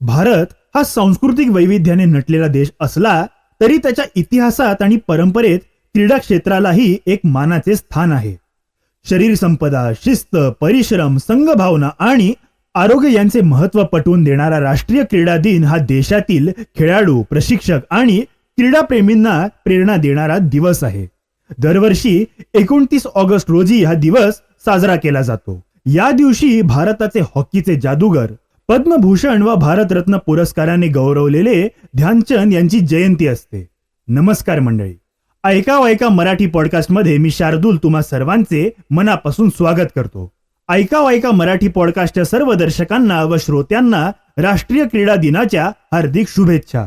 भारत हा सांस्कृतिक वैविध्याने नटलेला देश असला तरी त्याच्या इतिहासात आणि परंपरेत क्रीडा क्षेत्रालाही एक मानाचे स्थान आहे. शरीर संपदा शिस्त परिश्रम संघभावना आणि आरोग्य यांचे महत्त्व पटवून देणारा राष्ट्रीय क्रीडा दिन हा देशातील खेळाडू प्रशिक्षक आणि क्रीडाप्रेमींना प्रेरणा देणारा दिवस आहे. दरवर्षी एकोणतीस ऑगस्ट रोजी हा दिवस साजरा केला जातो. या दिवशी भारताचे हॉकीचे जादूगर पद्मभूषण व भारतरत्न पुरस्काराने गौरवलेले ध्यानचंद यांची जयंती असते. नमस्कार मंडळी. ऐका ऐका मराठी पॉडकास्टमध्ये मी शार्दूल तुम्हा सर्वांचे मनापासून स्वागत करतो. ऐका ऐका मराठी पॉडकास्टच्या सर्व दर्शकांना व श्रोत्यांना राष्ट्रीय क्रीडा दिनाच्या हार्दिक शुभेच्छा.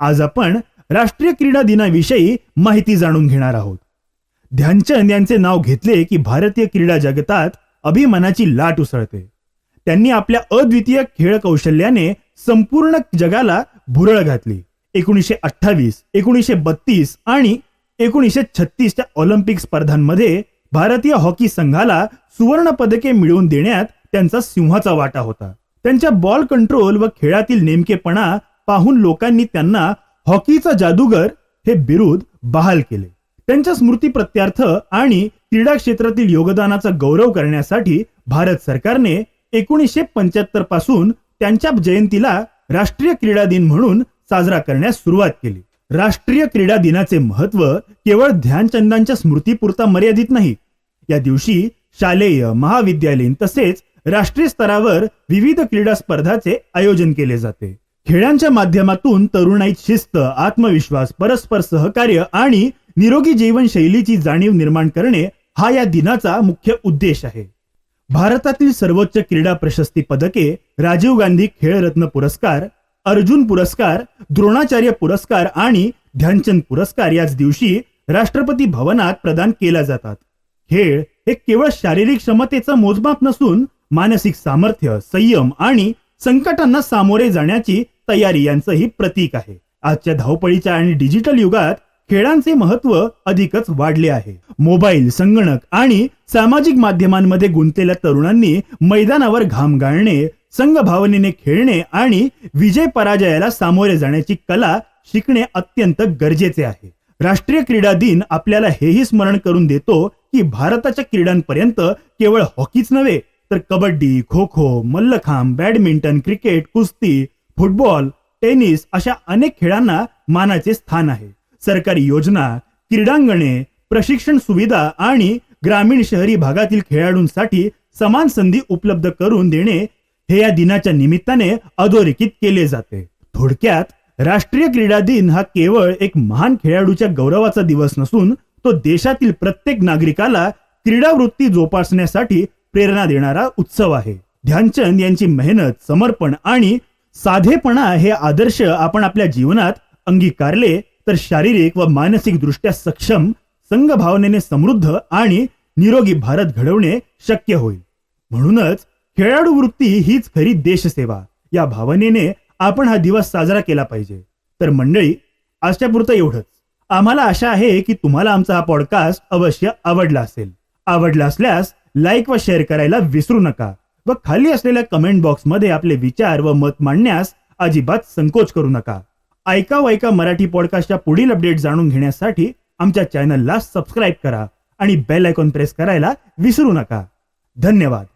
आज आपण राष्ट्रीय क्रीडा दिनाविषयी माहिती जाणून घेणार आहोत. ध्यानचंद यांचे नाव घेतले की भारतीय क्रीडा जगतात अभिमानाची लाट उसळते. त्यांनी आपल्या अद्वितीय खेळ कौशल्याने संपूर्ण जगाला भुरळ घातली. एकोणीसशे अठ्ठावीस एकोणीसशे बत्तीस आणि एकोणीसशे छत्तीसच्या ऑलिम्पिक स्पर्धांमध्ये भारतीय हॉकी संघाला सुवर्ण पदके मिळवून देण्यात त्यांचा सिंहाचा वाटा होता. त्यांच्या बॉल कंट्रोल व खेळातील नेमकेपणा पाहून लोकांनी त्यांना हॉकीचा जादूगर हे बिरुद बहाल केले. त्यांच्या स्मृती प्रत्यार्थ आणि क्रीडा क्षेत्रातील योगदानाचा गौरव करण्यासाठी भारत सरकारने एकोणीसशे पंच्याहत्तरपासून त्यांच्या जयंतीला राष्ट्रीय क्रीडा दिन म्हणून साजरा करण्यास सुरुवात केली. राष्ट्रीय क्रीडा दिनाचे महत्त्व केवळ ध्यानचंदांच्या स्मृतीपुरता मर्यादित नाही. या दिवशी शालेय महाविद्यालयीन तसेच राष्ट्रीय स्तरावर विविध क्रीडा स्पर्धाचे आयोजन केले जाते. खेळांच्या माध्यमातून तरुणाईत शिस्त आत्मविश्वास परस्पर सहकार्य आणि निरोगी जीवनशैलीची जाणीव निर्माण करणे हा या दिनाचा मुख्य उद्देश आहे. भारतातील सर्वोच्च क्रीडा प्रशस्ती पदके राजीव गांधी खेळरत्न पुरस्कार अर्जुन पुरस्कार द्रोणाचार्य पुरस्कार आणि ध्यानचंद पुरस्कार याच दिवशी राष्ट्रपती भवनात प्रदान केल्या जातात. खेळ हे केवळ शारीरिक क्षमतेचं मोजमाप नसून मानसिक सामर्थ्य संयम आणि संकटांना सामोरे जाण्याची तयारी यांचंही प्रतीक आहे. आजच्या धावपळीच्या आणि डिजिटल युगात खेळांचे महत्त्व अधिकच वाढले आहे. मोबाईल संगणक आणि सामाजिक माध्यमांमध्ये गुंतलेल्या तरुणांनी मैदानावर घाम गाळणे संघ भावनेने खेळणे आणि विजय पराजयाला सामोरे जाण्याची कला शिकणे अत्यंत गरजेचे आहे. राष्ट्रीय क्रीडा दिन आपल्याला हेही स्मरण करून देतो की भारताच्या क्रीडांपर्यंत केवळ हॉकीच नव्हे तर कबड्डी खो खो मल्लखांब बॅडमिंटन क्रिकेट कुस्ती फुटबॉल टेनिस अशा अनेक खेळांना मानाचे स्थान आहे. सरकारी योजना क्रीडांगणे प्रशिक्षण सुविधा आणि ग्रामीण शहरी भागातील खेळाडूंसाठी समान संधी उपलब्ध करून देणे हे या दिनाच्या निमित्ताने अधोरेखित केले जाते. थोडक्यात राष्ट्रीय क्रीडा दिन हा केवळ एक महान खेळाडूच्या गौरवाचा दिवस नसून तो देशातील प्रत्येक नागरिकाला क्रीडा वृत्ती जोपासण्यासाठी प्रेरणा देणारा उत्सव आहे. ध्यानचंद यांची मेहनत समर्पण आणि साधेपणा हे आदर्श आपण आपल्या जीवनात अंगीकारले तर शारीरिक व मानसिक दृष्ट्या सक्षम संघ भावनेने समृद्ध आणि निरोगी भारत घडवणे शक्य होईल. म्हणूनच खेळाडू वृत्ती हीच खरी देशसेवा. या भावनेने आपण हा दिवस साजरा केला पाहिजे. तर मंडळी आजच्या पुरतं एवढंच. आम्हाला आशा आहे की तुम्हाला आमचा हा पॉडकास्ट अवश्य आवडला असेल. आवडला असल्यास लाईक व शेअर करायला विसरू नका व खाली असलेल्या कमेंट बॉक्समध्ये आपले विचार व मत मांडण्यास अजिबात संकोच करू नका. ऐका वायका मराठी पॉडकास्टच्या पुढील अपडेट जाणून घेण्यासाठी आमच्या चॅनलला सबस्क्राईब करा आणि बेल आयकॉन प्रेस करायला विसरू नका. धन्यवाद.